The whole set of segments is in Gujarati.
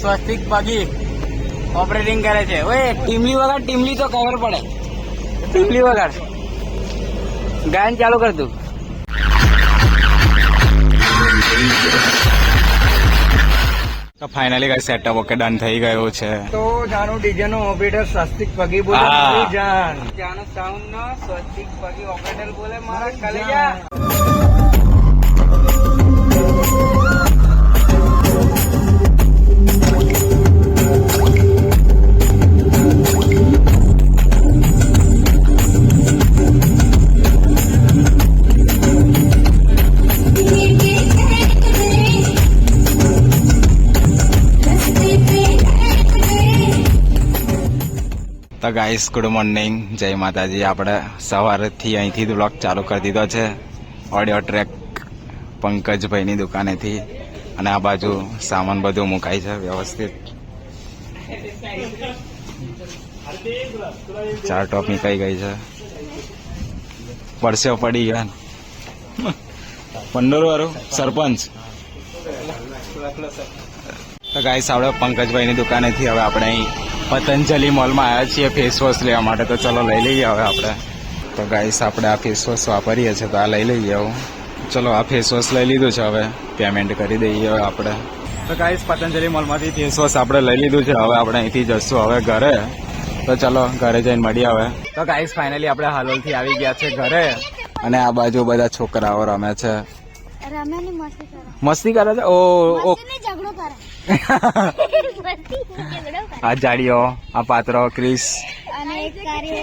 સ્વસ્તિક પગી ઓપરેટિંગ કરે છે. ઓએ ટીમલી વગર ટીમલી તો ખબર પડે. ટીમલી વગર. ગાયન ચાલુ કર તું. તો ફાઇનલી કઈ સેટઅપ ઓકે ડન થઈ ગયું છે. તો જાનું ડીજે નો ઓપરેટર સ્વસ્તિક પગી બોલે જાન. જાનો સાઉન્ડ નો સ્વસ્તિક પગી ઓપરેટર બોલે મારા કલેજા ગાઈસ ગુડ મોર્નિંગ જય માતાજી. આપણે સવારથી અહીંથી બ્લોગ ચાલુ કરી દીધો છે. ઓડિયો ટ્રેક પંકજભાઈની દુકાનેથી. અને આ બાજુ સામાન બધું મુકાય છે, વ્યવસ્થિત. ચાર ટોપ નીકળી ગઈ છે. પરસેવ પડી ગયા. પંદર વાળું, સરપંચ. તો ગાઈસ આપણે પંકજભાઈની દુકાનેથી હવે આપણે અહીં પતંજલિ મોલમાં આવ્યા છીએ ફેસ વોશ લેવા માટે. તો ચલો લઈ લઈએ હવે આપણે. તો ગાઈસ આપણે આ ફેસ વોશ વાપરીએ છીએ તો આ લઈ લઈએ હું ચલો આ ફેસ વોશ લઈ લીધું છે હવે. પેમેન્ટ કરી દઈએ હવે આપણે. તો ગાઈસ પતંજલિ મોલમાંથી ફેસ વોશ આપણે લઈ લીધું છે. હવે આપણે અહીંથી જશું હવે ઘરે. તો ચલો ઘરે જઈને મળીએ હવે. તો ગાઈસ ફાઇનલી આપણે હાલોલથી આવી ગયા છે ઘરે. અને આ બાજુ બધા છોકરાઓ રમે છે. મસ્તી કરે. છે? ઓ ઓ. ઝઘડો કરે. આ જાડીઓ આ પાત્રો ક્રિસ અને એક કાર્ય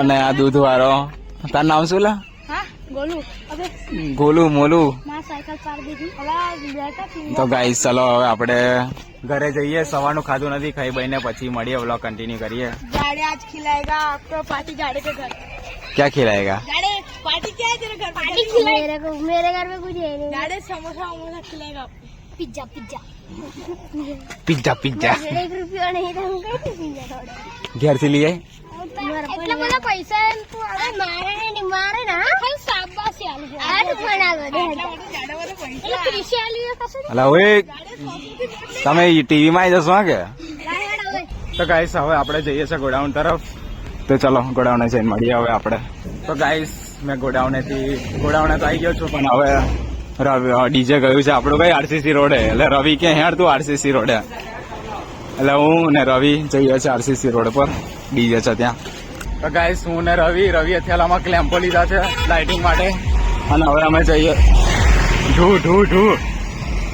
અને આ દૂધ વાળો તારું નામ શું લે હા ગોલું હવે ગોલું મોલું માં સાયકલ પાર દીધી હવે બેઠા છીએ. તો ગાઈસ ચલો હવે આપણે ઘરે જઈએ સવારનું ખાધું નથી ખાઈ બહીને પછી મળીએ વ્લોગ કન્ટિન્યુ કરીએ जाड़े आज खिलाएगा आपको पार्टी जाड़े के घर ક્યાં ખીલાયેગા जाड़े पार्टी क्या है तेरे घर पार्टी खिलाएगा मेरे को मेरे घर में कुछ है नहीं जाड़े समोसा वमोसा खिलाएगा પિઝા પિઝા પિઝા પિઝા ઘેરથી લઈ જાય એટલે મને પૈસા એમ તો મારે ને મારે ના ખાલી શાબાશી આલે છે આ તો ભણાવો દે હવે તમે ટીવી માં આવી જશો કે તો ગાઈસ હવે આપણે જઈએ છે ગોડાઉન તરફ તો ચલો ગોડાઉને જઈને મળીએ હવે આપણે તો ગાઈસ મેં ગોડાઉનેથી ગોડાઉન તો આવી ગયો છું પણ હવે ડીજે ગયું છે. આપણું કઈ આરસીસી રોડે એટલે રવિ કે હેડ તું આરસીસી રોડે એટલે હું ને રવિ જઈએ છે આરસીસી રોડ પર. ડીજે છે ત્યાં. તો ગાઈસ હું ને રવિ રવિ અથેલામાં ક્લેમ્પો લીધા છે લાઇટિંગ માટે. અને હવે અમે જઈએ. ઢૂ ઢૂ ઢૂ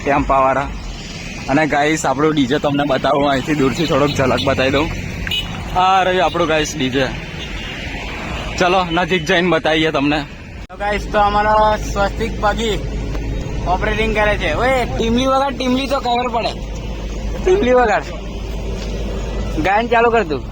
ટેમ્પાવાળા અને ગાઈસ આપણું ડીજે તમને બતાવું, અહીંથી દૂરથી થોડોક ઝલક બતાવી દઉં. હા, રવિ, આપણું ગાઈસ ડીજે. ચલો, નજીક જઈને બતાવીએ તમને. તો ગાઈસ તો અમારો સ્વસ્તિક પગી ઓપરેટિંગ કરે છે. ઓએ ટીમલી વગાડ ટીમલી તો ખબર પડે. ટીમલી વગાડ ગાયન ચાલુ કર તું.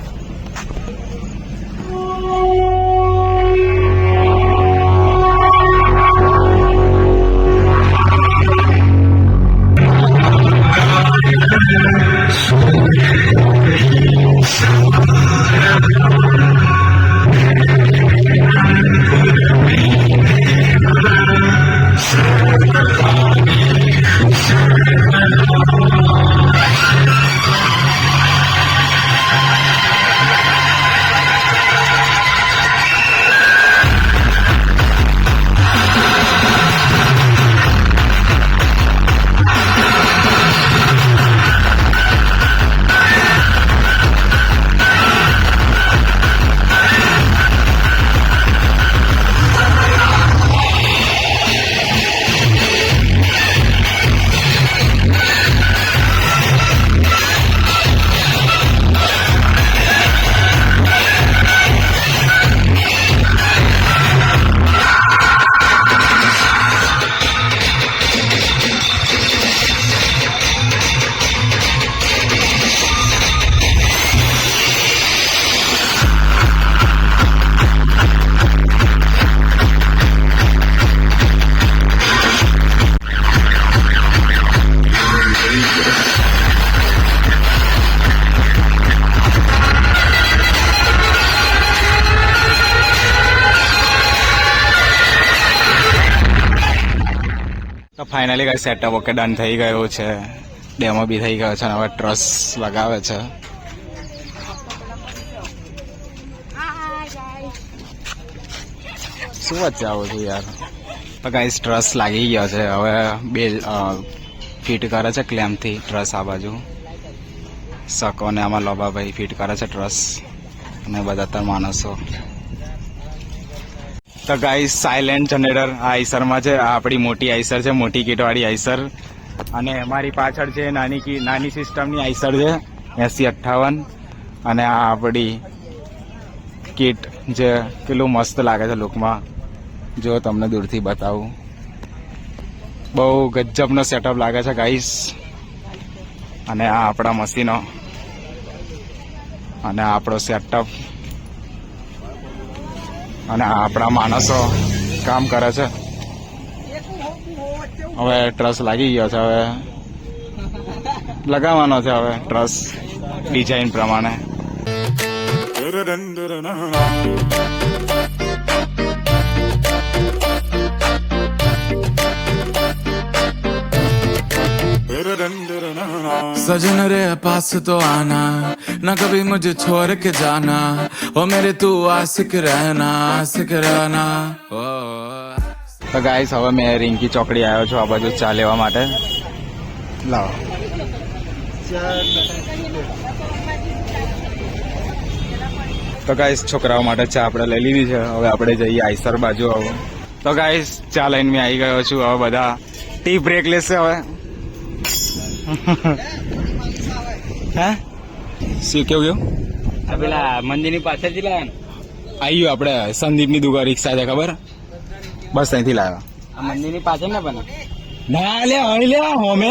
ફાઇનલી કઈ સેટઅપ ઓકે ડન થઈ ગયું છે. ડેમો બી થઈ ગયો છે અને હવે ટ્રસ લગાવે છે. શું વચ્ચે આવું છું યાર? તો કઈ ટ્રસ લાગી ગયો છે. હવે બે ફિટ કરે છે ક્લેમથી ટ્રસ આ બાજુ. સકો ને આમાં લોબાભાઈ ફિટ કરે છે ટ્રસ અને બધા ત્રણ માણસો. તો ગાઈસ સાયલેન્ટ જનરેટર આ આઈસરમાં છે. આ આપણી મોટી આઈસર છે, મોટી કીટવાળી આઈસર. અને અમારી પાછળ છે નાની કી નાની સિસ્ટમની આઈસર છે, એસી અઠ્ઠાવન. અને આ આપણી કીટ જે કેટલું મસ્ત લાગે છે લુકમાં જો તમને દૂરથી બતાવું. બહુ ગજબનો સેટઅપ લાગે છે ગાઈસ અને આ આપણા મશીનો. અને આપણો સેટઅપ અને આપણા માણસો કામ કરે છે. હવે ટ્રસ લાગી ગયો છે હવે. લગાવવાનો છે હવે ટ્રસ ડિઝાઇન પ્રમાણે. सजन रे पास तो आना ना कभी मुझे छोड़ के जाना ओ मेरे तू आशिक रहना आशिक रहना ओ તો ગાઈસ હવે મેં રિંકી ચોકડી આવ્યો છું આ બાજુ ચા લેવા માટે લાવો તો ગાઈસ છોકરાઓ માટે ચા આપણે લઈ લીધી છે હવે આપણે જઈએ આઈસર બાજુ હવે તો ગાઈસ ચા લઈને મેં આવી ગયો છું હવે બધા ટી બ્રેક લેશે હવે હે? શું કેવું કેવું પેલા મંદિરની પાછળથી લાવે ને? આવ્યું આપણે સંદીપની દુકાન રિક્ષા છે ખબર? બસ અહીંથી લાવ્યા આ મંદિરની પાછળ ને પણ ના લે અહીં લે હોમે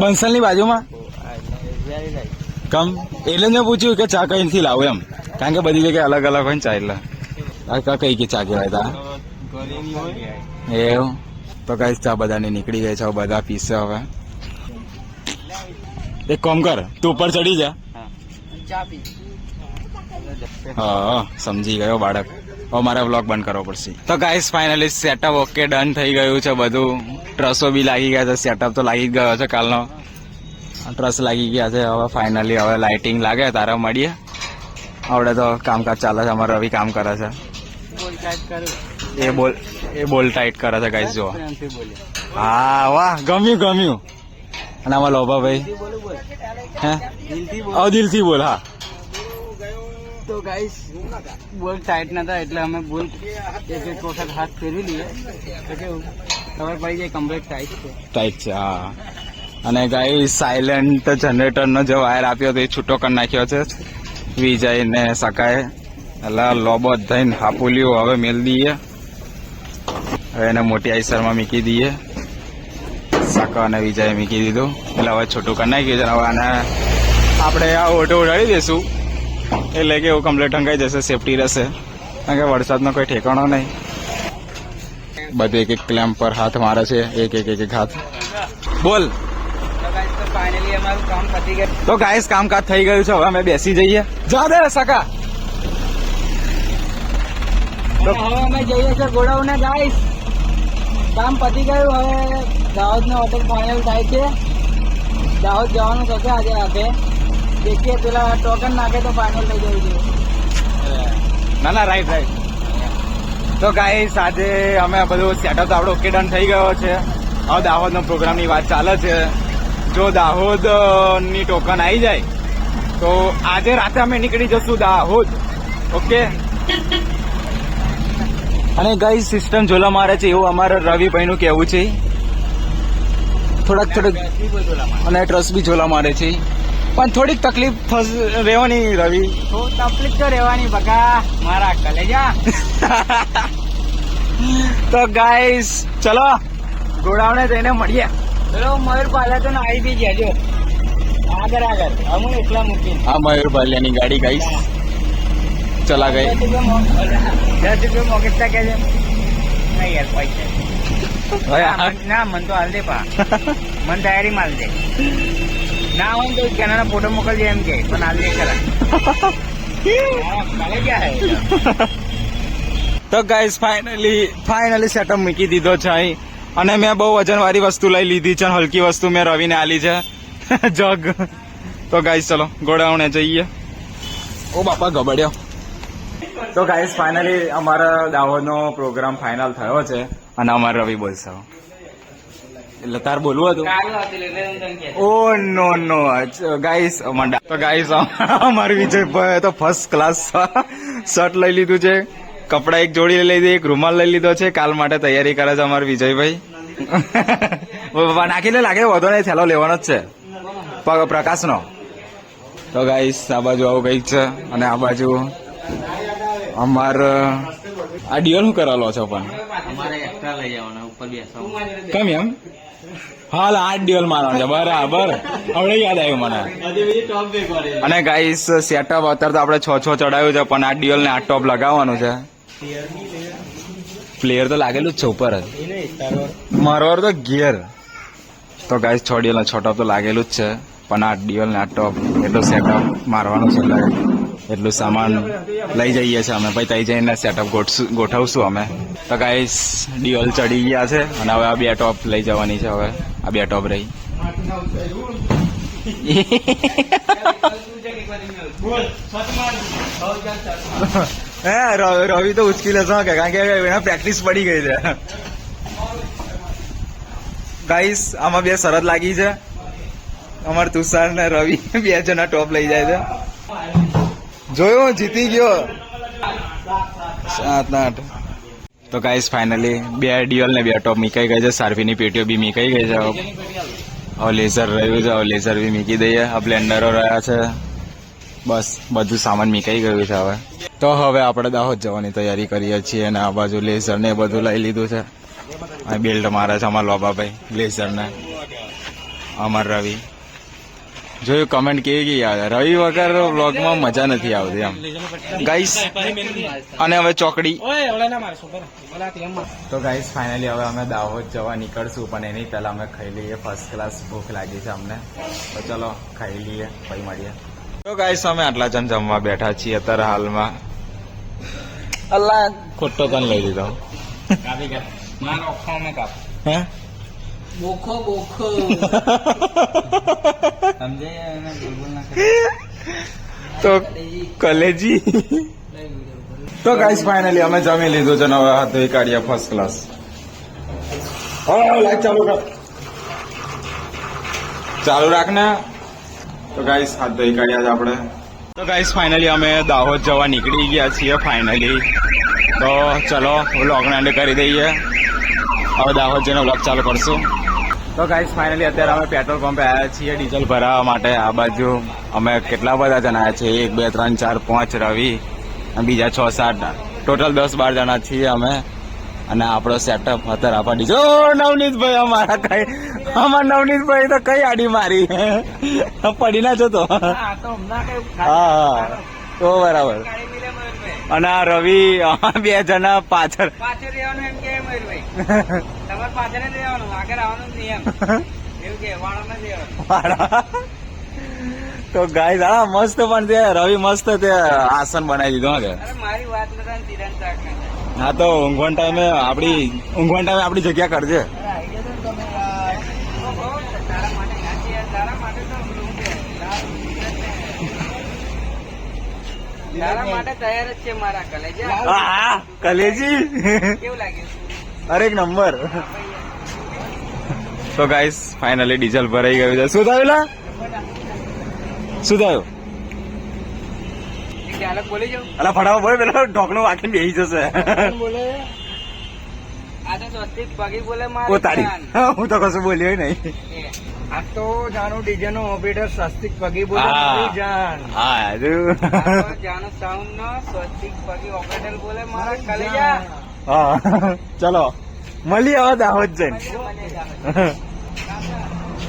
બંસલની બાજુમાં. કમ એટલે મેં પૂછ્યું કે ચા કઈથી લાવું એમ. કારણ કે બધી જગ્યાએ અલગ અલગ હોય ને ચા એટલે. કઈ કે ચા કહેવાય તા? એવું. તો કઈ ચા બધાને નીકળી ગઈ છે બધા પીસે હવે. એક કામ કર, તું ઉપર ચડી જા. હા, સમજી ગયો બાળક. હવે મારે વ્લોગ બંધ કરવો પડશે. તો guys finally setup okay done થઈ ગયું છે બધું. ટ્રસો બી લાગી ગયા છે સેટઅપ તો લાગી જ ગયો છે કાલનો. ટ્રસ લાગી ગયા છે, હવે ફાઇનલી હવે લાઇટિંગ લાગે, તારે મળીએ. આવડે તો કામકાજ ચાલે છે, અમારે રવિ કામ કરે છે. એ બોલ એ બોલ ટાઈટ કરે છે ગાઈસ જો હા, વાહ, ગમ્યું ગમ્યું. અને આમાં લોભા ભાઈ. બોલ હે દિલથી બોલ હા. તો ગાઈસ બોલ ટાઈટ નતા એટલે અમે બોલ એક એક વખત હાથ ફેરવી લઈએ. તો કેવું? ખબર પડી જાય કમ્પ્લીટ ટાઈટ છે. ટાઈટ છે હા. અને ગાઈ સાયલેન્ટ જનરેટરનો જે વાયર આપ્યો હતો એ છૂટો કરી નાખ્યો છે. વિજય ને સકાય એટલે લોબો થઈને હાપુલીઓ હવે મેલ દઈએ. હવે એને મોટી આઈસરમાં મૂકી દઈએ. સકા અને વિજય મૂકી દીધું. એટલે હવે છોટું કરી નાખ્યું છે હવે આપણે આ ઓટો ઉડાડી દઈશું એટલે કે એવું કમ્પ્લીટ ઢંકાઈ જશે સેફટી રહેશે. કારણ કે વરસાદનો કોઈ ઠેકાણો નહીં. બધે એક એક ક્લેમ્પ પર હાથ મારે છે, એક એક એક હાથ. બોલ. તો ગાઈસ કામકાજ થઈ ગયું છે, હવે અમે બેસી જઈએ. જા દે સકા. હવે અમે જઈએ છીએ ગોડાઉને ગાઈસ કામ પતી ગયું, હવે દાહોદનો હોટેલ ફાઇનલ થાય છે. દાહોદ જવાનું થશે આજે રાતે દેખીએ, પેલા ટોકન નાખે તો ફાઇનલ થઈ જવું છે. ના ના રાઈટ રાઈટ તો ગાઈસ આજે અમે બધું સેટઅપ આપણો ઓકે ડન થઈ ગયો છે. હવે દાહોદનો પ્રોગ્રામની વાત ચાલે છે. જો દાહોદની ટોકન આવી જાય, તો આજે રાતે અમે નીકળી જશું દાહોદ. ઓકે અને ગાઈ સિસ્ટમ ઝોલા મારે છે એવું અમારા રવિભાઈનું કહેવું છે. થોડાક થોડાક અને ટ્રસ્ટ બી ઝોલા મારે છે. પણ થોડીક તકલીફ રહેવાની રવિ. તકલીફ તો રહેવાની બકા મારા કલેજા તો ગાઈસ ચલો ગોડાવને જઈને મળીએ. ચલો મયુર પાલા તો આવી બી ગયા જો. આગળ આગળ હું એકલા મૂકી હા મયુર બાલિયાની ગાડી ગાઈસ ચલા गए। दस रुपये મોકેટતા કે છે नहीं यार पैसे। ના મન તો હાલ દે પા મન તૈયારી માલ દે ના હોય તો કેનાના ફોટો મોકલજે એમ કે પણ હાલ દે કરા હા, ક્યાં હે તો ગાઈસ ફાઇનલી ફાઇનલી સેટઅપ મૂકી દીધો છે અહીં. અને મેં બહુ વજનવાળી વસ્તુ લઈ લીધી છે હલકી વસ્તુ મેં રવિને આલી છે. જગ. તો ગાઈસ ચલો ગોડાઉને જઈએ. ઓ બાપા ગબડ્યો. તો ગાઈસ ફાઇનલી અમારા દાહોદનો પ્રોગ્રામ ફાઇનલ થયો છે અને અમારે રવિ બોલશે. એટલે તાર બોલવું હતું? ઓ નો નો ગાઈસ તો ગાઈસ અમારે વિજયભાઈ તો ફર્સ્ટ ક્લાસ શર્ટ લઈ લીધું છે કપડા એક જોડી લઈ લીધી એક રૂમાલ લઈ લીધો છે. કાલ માટે તૈયારી કરે છે અમારે વિજયભાઈ. નાખીને લાગે વધો નહીં થેલો લેવાનો જ છે. પગ પ્રકાશનો. તો ગાઈસ આ બાજુ આવું કંઈક છે અને આ બાજુ અમાર આ ડિયલ શું કરેલો છો પણ? અમારે એક્સ્ટ્રા લઈ જવાના ઉપર બેસવા કેમ એમ? હાલ આઠ ડિયલ મારવાનો છે બરાબર. હવે યાદ આવ્યું મને. અને ગાઈસ સેટઅપ અત્યારે તો આપણે છ છ ચડાવ્યું છે પણ આ ડિયલ ને આ ટોપ લગાવવાનું છે. પ્લેયર તો લાગેલું જ છે ઉપર મારવાર તો ગિયર તો ગાઈસ છ ડિયોલ છ ટોપ તો લાગેલું જ છે પણ આ ડિયલ ને આ ટોપ એટલો સેટઅપ મારવાનું છે એટલે એટલું સામાન લઈ જઈએ છીએ અમે. પછી તઈ જઈને સેટઅપ ગોઠવશું અમે. તો ગાઈસ ડિયોલ ચડી ગયા છે અને હવે આ બે ટોપ લઈ જવાની છે હવે. આ બે ટોપ રહી. હે, રવિ તો ઉચકી લેશો, કે કારણ કે એને પ્રેક્ટિસ પડી ગઈ છે. ગાઈસ આમાં બે શરત લાગી છે. અમાર તુષાર ને રવિ બે જણા ટોપ લઈ જાય છે. જોયો, જીતી ગયો. સાત, આઠ. તો ગાઈસ ફાઇનલી બે ડિયલ ને બે ટોપ મીકાઈ ગઈ છે. સાર્ફીની પેટીઓ બી મીકાઈ ગઈ છે. હવે લેઝર રહ્યું છે. હવે લેઝર બી મીકી દઈએ. આ બ્લેન્ડરો રહ્યા છે. બસ, બધું સામાન મીકાઈ ગયું છે હવે. તો હવે આપણે દાહોદ જવાની તૈયારી કરીએ છીએ અને આ બાજુ લેઝર ને બધું લઈ લીધું છે. બેલ્ટ મારે છે અમારા લોબાભાઈ લેઝર ને. અમર રવિ. જોયું કમેન્ટ કેવી ગઈ આવે. રવિ વગર વ્લોગમાં મજા નથી આવતી આમ. ગાઈસ અને હવે ચોકડી. તો ગાઈસ ફાઇનલી હવે અમે દાહોદ જવા નીકળશું પણ એની પહેલા અમે ખાઈ લઈએ. ફર્સ્ટ ક્લાસ ભૂખ લાગી છે અમને. તો ચલો ખાઈ લઈએ પછી મળીએ. તો ગાઈસ અમે આટલા જણ જમવા બેઠા છીએ અત્યારે હાલમાં. અલ્લા. ખોટો પણ લઈ લીધો. હે બોખો બોખો કાપ. એને બિલકુલ બોખો. તો કલેજી. તો ગાઈસ ફાઇનલી અમે જમી લીધું છે હવે હાથ ધોઈ કાઢીએ ફર્સ્ટ ક્લાસ લાઈટ ચાલુ કર ચાલુ રાખ ને. તો ગાઈસ હાથ ધોઈ કાઢ્યા છે આપણે. તો ગાઈસ ફાઇનલી અમે દાહોદ જવા નીકળી ગયા છીએ ફાઇનલી તો ચલો વ્લોગને એન્ડ કરી દઈએ. હવે દાહોદ જઈને વ્લોગ ચાલુ કરશું. તો ગાઈસ ફાઇનલી અત્યારે અમે પેટ્રોલ પંપે આવ્યા છીએ ડીઝલ ભરાવવા માટે. આ બાજુ અમે કેટલા બધા જણા આવ્યા છીએ? એક બે ત્રણ ચાર પાંચ રવિ અને બીજા છ સાત ટોટલ દસ બાર જણા છીએ અમે. અને આપણો સેટઅપ અત્યારે આપા ડીઝલ ઓ નવનીતભાઈ અમારા કઈ અમારા નવનીતભાઈ તો કઈ આડી મારી? પડી ના જતો. હા હા તો બરાબર. અને આ રવિ બે જણા પાછળ. પાછળ રહેવાનું એમ કે મયુરભાઈ તમારે પાછળ રહેવાનું. આગળ આવવાનું. તો ગાય દાડા મસ્ત પણ તે રવિ મસ્ત તે આસન બનાવી દીધું હા કે? મારી વાત. હા તો ઊંઘવાન ટાઈમે આપડી ઊંઘવાન ટાઈમે આપડી જગ્યા કરજે કલેજી. કેવું લાગ્યું? અરે એક નંબર તો ગાઈસ ફાઇનલી ડીઝલ ભરાઈ ગયું છે. શું થયું લા? શું થયું? અલા ફટાફટ બોલે પેલો ઢોકણું વાંકીને બેસી જશે. ઓ તારી. હું તો કશું બોલ્યો નહીં. આ તો જાણું ડીજે નો ઓપરેટર સ્વસ્તિક પગી બોલે. જાન. હા હજુ આ તો જાનું સાઉન્ડ નો સ્વસ્તિક પગી ઓપરેટર બોલે મારા કલેજા. હા. ચલો. મળીએ હવે દાહોદ જઈને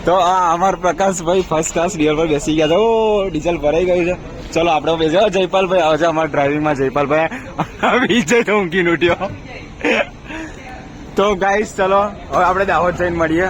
તો આ અમાર પ્રકાશભાઈ ફર્સ્ટ ક્લાસ ડિયર પર બેસી ગયા છે. ઓ, ડીઝલ ભરાઈ ગયું છે. ચલો, આપણે બેસો જયપાલભાઈ, આવજો અમારા ડ્રાઇવિંગમાં જયપાલભાઈ. વિજય ઊંઘી ઉઠ્યો. તો ગાઈસ ચલો, હવે આપણે દાહોદ જઈને મળીએ.